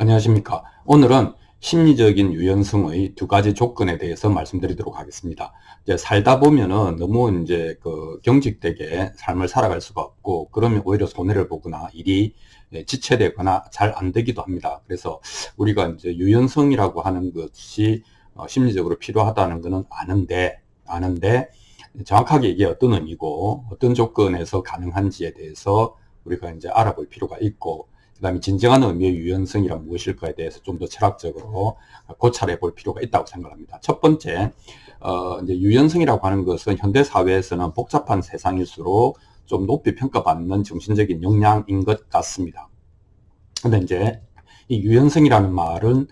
안녕하십니까. 오늘은 심리적인 유연성의 두 가지 조건에 대해서 말씀드리도록 하겠습니다. 이제 살다 보면은 너무 이제 그 경직되게 삶을 살아갈 수가 없고, 그러면 오히려 손해를 보거나 일이 지체되거나 잘 안 되기도 합니다. 그래서 우리가 이제 유연성이라고 하는 것이 어, 심리적으로 필요하다는 것은 아는데, 아는데, 정확하게 이게 어떤 의미고, 어떤 조건에서 가능한지에 대해서 우리가 이제 알아볼 필요가 있고, 그 다음에 진정한 의미의 유연성이란 무엇일까에 대해서 좀 더 철학적으로 고찰해 볼 필요가 있다고 생각합니다. 첫 번째, 어, 이제 유연성이라고 하는 것은 현대 사회에서는 복잡한 세상일수록 좀 높이 평가받는 정신적인 역량인 것 같습니다. 근데 이제 이 유연성이라는 말은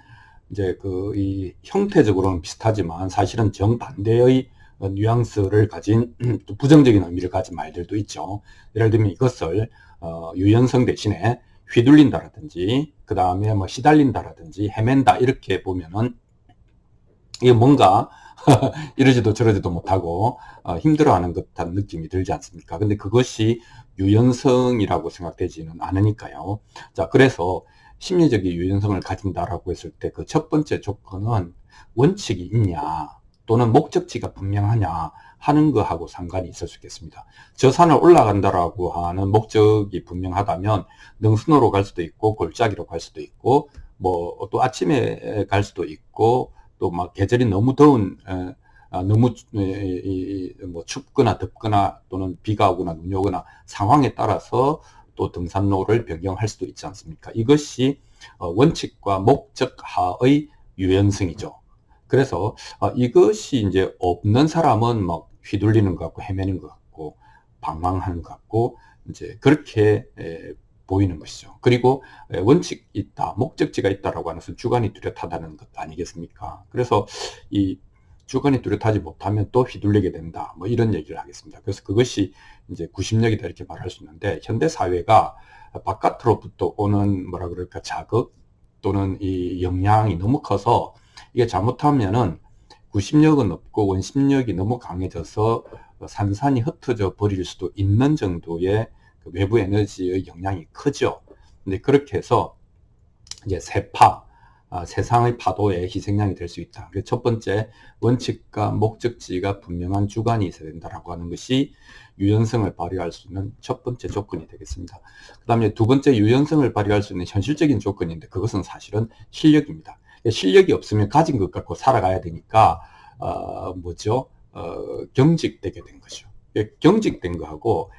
이제 그 이 형태적으로는 비슷하지만 사실은 정반대의 뉘앙스를 가진 부정적인 의미를 가진 말들도 있죠. 예를 들면 이것을 어, 유연성 대신에 휘둘린다라든지 그 다음에 뭐 시달린다라든지 헤맨다 이렇게 보면은 이게 뭔가 이러지도 저러지도 못하고 어, 힘들어하는 듯한 느낌이 들지 않습니까? 근데 그것이 유연성이라고 생각되지는 않으니까요. 자, 그래서 심리적인 유연성을 가진다라고 했을 때 그 첫 번째 조건은 원칙이 있냐 또는 목적지가 분명하냐 하는 거하고 상관이 있을 수 있겠습니다. 저 산을 올라간다라고 하는 목적이 분명하다면 능선으로 갈 수도 있고 골짜기로 갈 수도 있고 뭐 또 아침에 갈 수도 있고 또 막 계절이 너무 더운 아, 너무 뭐 춥거나 덥거나 또는 비가 오거나 눈이 오거나 상황에 따라서 또 등산로를 변경할 수도 있지 않습니까? 이것이 어, 원칙과 목적하의 유연성이죠. 그래서 어, 이것이 이제 없는 사람은 막 휘둘리는 것 같고 헤매는 것 같고 방황하는 것 같고 이제 그렇게 에, 보이는 것이죠. 그리고 원칙 있다, 목적지가 있다라고 하는 것은 주관이 뚜렷하다는 것 아니겠습니까? 그래서 이 주관이 뚜렷하지 못하면 또 휘둘리게 된다. 뭐 이런 얘기를 하겠습니다. 그래서 그것이 이제 구심력이다 이렇게 말할 수 있는데 현대 사회가 바깥으로부터 오는 뭐라 그럴까 자극 또는 이 영향이 너무 커서 이게 잘못하면은 구심력은 없고 원심력이 너무 강해져서 산산이 흩어져 버릴 수도 있는 정도의 그 외부 에너지의 영향이 크죠. 근데 그렇게 해서 이제 세파, 아, 세상의 파도에 희생양이 될 수 있다. 첫 번째 원칙과 목적지가 분명한 주관이 있어야 된다라고 하는 것이 유연성을 발휘할 수 있는 첫 번째 조건이 되겠습니다. 그 다음에 두 번째 유연성을 발휘할 수 있는 현실적인 조건인데 그것은 사실은 실력입니다. 실력이 없으면 가진 것 갖고 살아가야 되니까 어, 뭐죠? 어, 경직되게 된 거죠. 경직된 거하고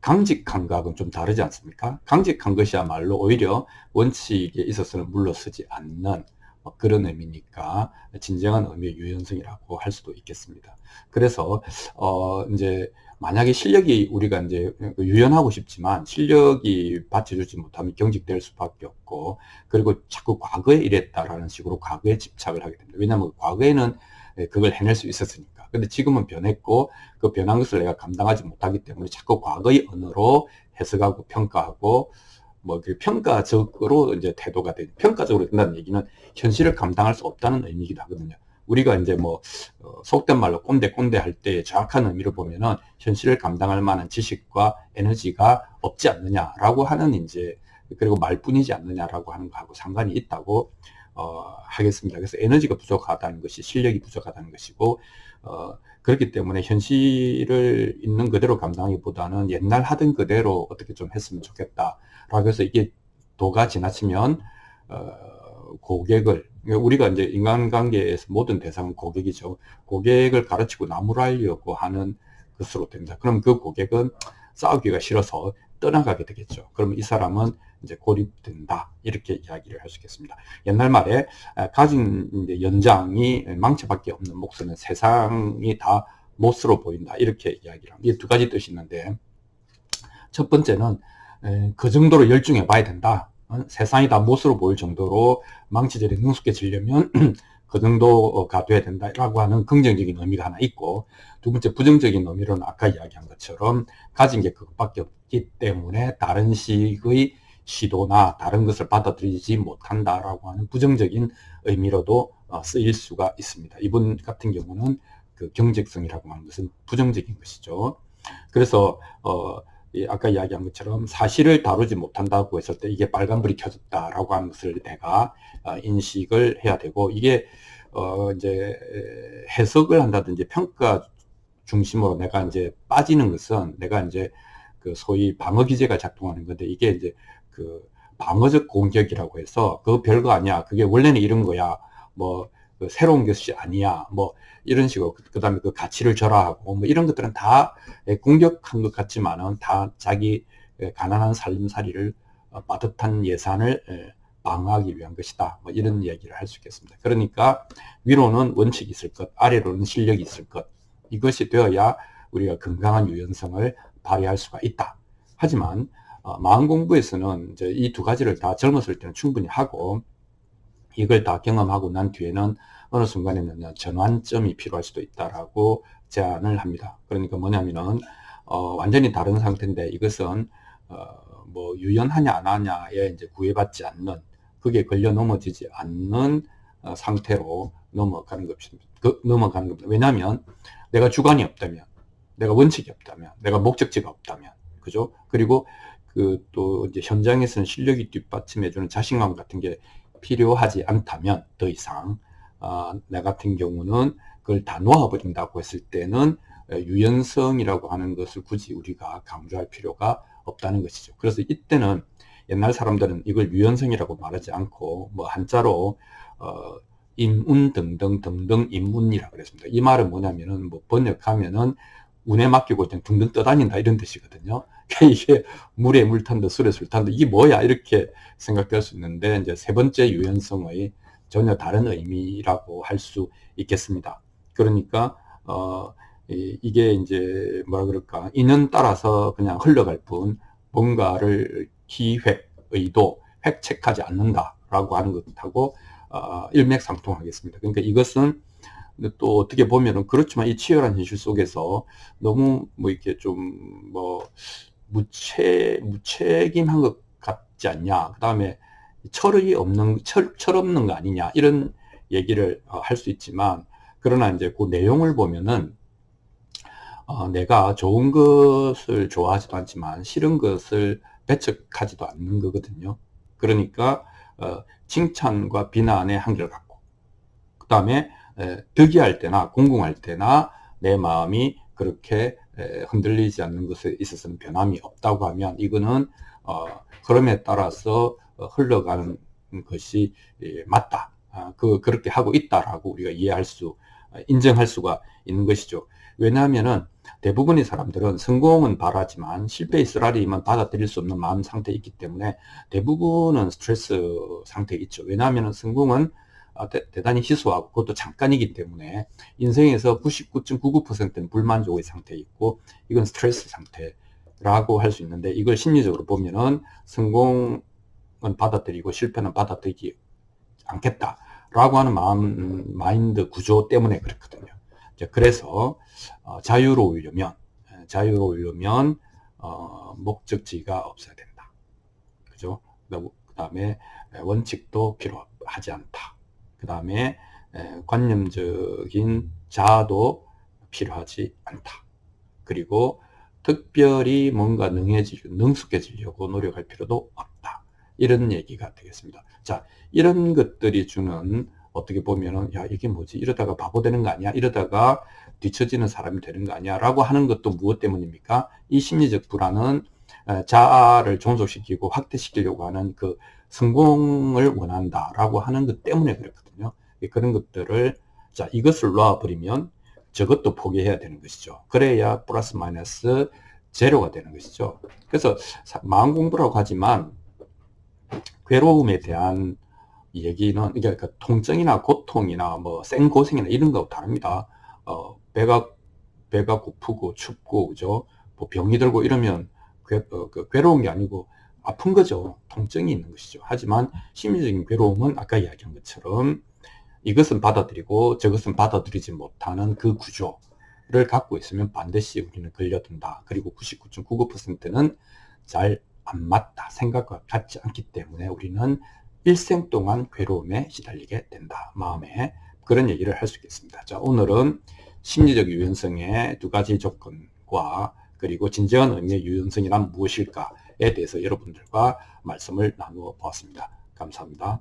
강직한 거하고는 좀 다르지 않습니까? 강직한 것이야말로 오히려 원칙에 있어서는 물러서지 않는 뭐 그런 의미니까 진정한 의미의 유연성이라고 할 수도 있겠습니다. 그래서 어 이제 만약에 실력이 우리가 이제 유연하고 싶지만 실력이 받쳐주지 못하면 경직될 수밖에 없고 그리고 자꾸 과거에 이랬다라는 식으로 과거에 집착을 하게 됩니다. 왜냐하면 과거에는 그걸 해낼 수 있었으니까. 근데 지금은 변했고 그 변한 것을 내가 감당하지 못하기 때문에 자꾸 과거의 언어로 해석하고 평가하고 뭐 그 평가적으로 이제 태도가 되 평가적으로 된다는 얘기는 현실을 감당할 수 없다는 의미이기도 하거든요. 우리가 이제 뭐 어, 속된 말로 꼰대 꼰대 할 때 정확한 의미를 보면은 현실을 감당할 만한 지식과 에너지가 없지 않느냐라고 하는 이제 그리고 말뿐이지 않느냐라고 하는 거하고 상관이 있다고 어, 하겠습니다. 그래서 에너지가 부족하다는 것이 실력이 부족하다는 것이고 어, 그렇기 때문에 현실을 있는 그대로 감당하기보다는 옛날 하던 그대로 어떻게 좀 했으면 좋겠다라고 해서 이게 도가 지나치면 어, 고객을 우리가 이제 인간관계에서 모든 대상은 고객이죠. 고객을 가르치고 나무라려고 하는 것으로 됩니다. 그럼 그 고객은 싸우기가 싫어서 떠나가게 되겠죠. 그러면 이 사람은 이제 고립된다. 이렇게 이야기를 할 수 있겠습니다. 옛날 말에 가진 연장이 망치밖에 없는 목소는 세상이 다 못으로 보인다. 이렇게 이야기를 합니다. 이게 두 가지 뜻이 있는데 첫 번째는 그 정도로 열중해 봐야 된다. 어? 세상이 다 못으로 보일 정도로 망치질이 능숙해지려면 그 정도가 돼야 된다라고 하는 긍정적인 의미가 하나 있고 두 번째 부정적인 의미로는 아까 이야기한 것처럼 가진 게 그것밖에 없기 때문에 다른 식의 시도나 다른 것을 받아들이지 못한다라고 하는 부정적인 의미로도 어, 쓰일 수가 있습니다. 이분 같은 경우는 그 경직성이라고 하는 것은 부정적인 것이죠. 그래서 어 아까 이야기한 것처럼 사실을 다루지 못한다고 했을 때 이게 빨간불이 켜졌다라고 하는 것을 내가 어, 인식을 해야 되고 이게 어 이제 해석을 한다든지 평가 중심으로 내가 이제 빠지는 것은 내가 이제 그 소위 방어 기제가 작동하는 건데 이게 이제 그 방어적 공격이라고 해서 그 별거 아니야. 그게 원래는 이런 거야. 뭐 그 새로운 것이 아니야. 뭐 이런 식으로 그 다음에 그 가치를 절하하고 뭐 이런 것들은 다 공격한 것 같지만은 다 자기 가난한 살림살이를 어, 빠듯한 예산을 방어하기 위한 것이다. 뭐 이런 이야기를 할 수 있겠습니다. 그러니까 위로는 원칙이 있을 것, 아래로는 실력이 있을 것. 이것이 되어야 우리가 건강한 유연성을 발휘할 수가 있다. 하지만 어, 마음 공부에서는 이제 이 두 가지를 다 젊었을 때는 충분히 하고 이걸 다 경험하고 난 뒤에는 어느 순간에는 전환점이 필요할 수도 있다라고 제안을 합니다. 그러니까 뭐냐면은 어, 완전히 다른 상태인데 이것은 어, 뭐 유연하냐 안 하냐에 이제 구애받지 않는 그게 걸려 넘어지지 않는 어, 상태로 넘어가는 것입니다. 그, 넘어가는 겁니다. 왜냐하면 내가 주관이 없다면, 내가 원칙이 없다면, 내가 목적지가 없다면, 그죠? 그리고 그 또 이제 현장에서는 실력이 뒷받침해주는 자신감 같은 게 필요하지 않다면 더 이상 어, 나 같은 경우는 그걸 다 놓아버린다고 했을 때는 유연성이라고 하는 것을 굳이 우리가 강조할 필요가 없다는 것이죠. 그래서 이때는 옛날 사람들은 이걸 유연성이라고 말하지 않고 뭐 한자로 어, 임운 등등 등등 임운이라 그랬습니다. 이 말은 뭐냐면은 뭐 번역하면은 운에 맡기고 둥둥 떠다닌다 이런 뜻이거든요. 이게 물에 물 탄다, 술에 술 탄다 이게 뭐야 이렇게 생각될 수 있는데 이제 세 번째 유연성의 전혀 다른 의미라고 할 수 있겠습니다. 그러니까 어 이, 게 이제 뭐라 그럴까 인연 따라서 그냥 흘러갈 뿐 뭔가를 기획, 의도, 획책하지 않는다라고 하는 것하고 어, 일맥상통하겠습니다. 그러니까 이것은 또 어떻게 보면은 그렇지만 이 치열한 현실 속에서 너무 뭐 이렇게 좀뭐 무책 무책임한 것 같지 않냐. 그 다음에 철이 없는 철, 철 없는 거 아니냐 이런 얘기를 어, 할수 있지만 그러나 이제 그 내용을 보면은 어, 내가 좋은 것을 좋아하지도 않지만 싫은 것을 배척하지도 않는 거거든요. 그러니까 어, 칭찬과 비난의 한결 같고 그 다음에 득이할 때나 공공할 때나 내 마음이 그렇게 에, 흔들리지 않는 것에 있어서는 변함이 없다고 하면 이거는 어, 흐름에 따라서 어, 흘러가는 것이 예, 맞다. 아, 그 그렇게 하고 있다라고 우리가 이해할 수 인정할 수가 있는 것이죠. 왜냐하면은 대부분의 사람들은 성공은 바라지만 실패의 쓰라리만 받아들일 수 없는 마음 상태에 있기 때문에 대부분은 스트레스 상태에 있죠. 왜냐하면 성공은 아, 대, 단히 희소하고 그것도 잠깐이기 때문에 인생에서 99.99%는 불만족의 상태에 있고 이건 스트레스 상태라고 할 수 있는데 이걸 심리적으로 보면은 성공은 받아들이고 실패는 받아들이지 않겠다라고 하는 마음 마인드 구조 때문에 그렇거든요. 그래서 어, 자유로우려면 자유로우려면 어, 목적지가 없어야 된다. 그죠? 그 다음에 원칙도 필요하지 않다. 그 다음에 관념적인 자아도 필요하지 않다. 그리고 특별히 뭔가 능해지, 능숙해지려고 노력할 필요도 없다. 이런 얘기가 되겠습니다. 자, 이런 것들이 주는 어떻게 보면은 야 이게 뭐지 이러다가 바보 되는 거 아니야 이러다가 뒤처지는 사람이 되는 거 아니야 라고 하는 것도 무엇 때문입니까 이 심리적 불안은 자아를 종속시키고 확대시키려고 하는 그 성공을 원한다 라고 하는 것 때문에 그렇거든요 그런 것들을 자 이것을 놓아버리면 저것도 포기해야 되는 것이죠 그래야 플러스 마이너스 제로가 되는 것이죠 그래서 마음 공부라고 하지만 괴로움에 대한 얘기는 이게 그 통증이나 고통이나 뭐 생고생이나 이런 거하고 다릅니다. 어, 배가 배가 고프고 춥고 그죠? 뭐 병이 들고 이러면 괴, 어, 그 괴로운 게 아니고 아픈 거죠. 통증이 있는 것이죠. 하지만 심리적인 괴로움은 아까 이야기한 것처럼 이것은 받아들이고 저것은 받아들이지 못하는 그 구조를 갖고 있으면 반드시 우리는 걸려든다. 그리고 99.99%는 잘 안 맞다. 생각과 같지 않기 때문에 우리는 일생 동안 괴로움에 시달리게 된다. 마음에 그런 얘기를 할 수 있겠습니다. 자, 오늘은 심리적 유연성의 두 가지 조건과 그리고 진정한 의미의 유연성이란 무엇일까에 대해서 여러분들과 말씀을 나누어 보았습니다. 감사합니다.